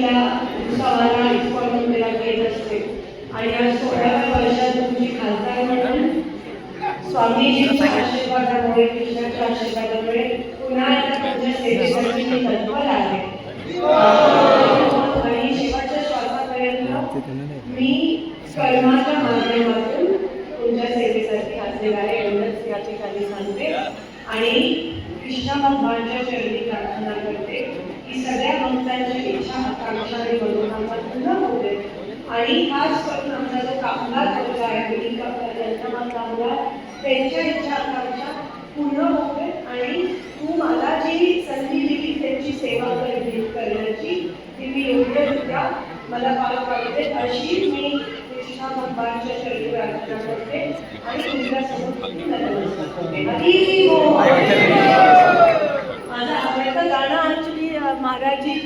महालक्ष्मीला उत्सवाला इस्कॉन मंदिरात येत असते आणि या सोळाव्या वर्षात तुमची खासदार म्हणून स्वामीजींच्या आशीर्वादामुळे कृष्णाच्या आशीर्वादामुळे पुन्हा एकदा तुमच्या सेवेसाठी मी तत्पर आहे. आणि शेवटच्या श्वासापर्यंत मी कर्माच्या माध्यमातून तुमच्या सेवेसाठी हजर आहे एवढंच या ठिकाणी सांगते. आणि कृष्ण भगवानच्या चरणी प्रार्थना करते की सगळ्या भक्तांच्या इच्छा आकांक्षा आणि मनोकामना पूर्ण होते आणि खास करून आमचा जो कामगार वर्ग आहे मुली कामगार त्यांच्या इच्छा आकांक्षा पूर्ण होते आणि तू मला जी संधी दिली त्यांची सेवा करण्याची ती मी योग्यरित्या मला पार पाडते. अशी मी कृष्णा भगवानच्या चरणी प्रार्थना करते आणि तुमच्यासमोर. माझं आवडतं गाणं ऍक्च्युली महाराजी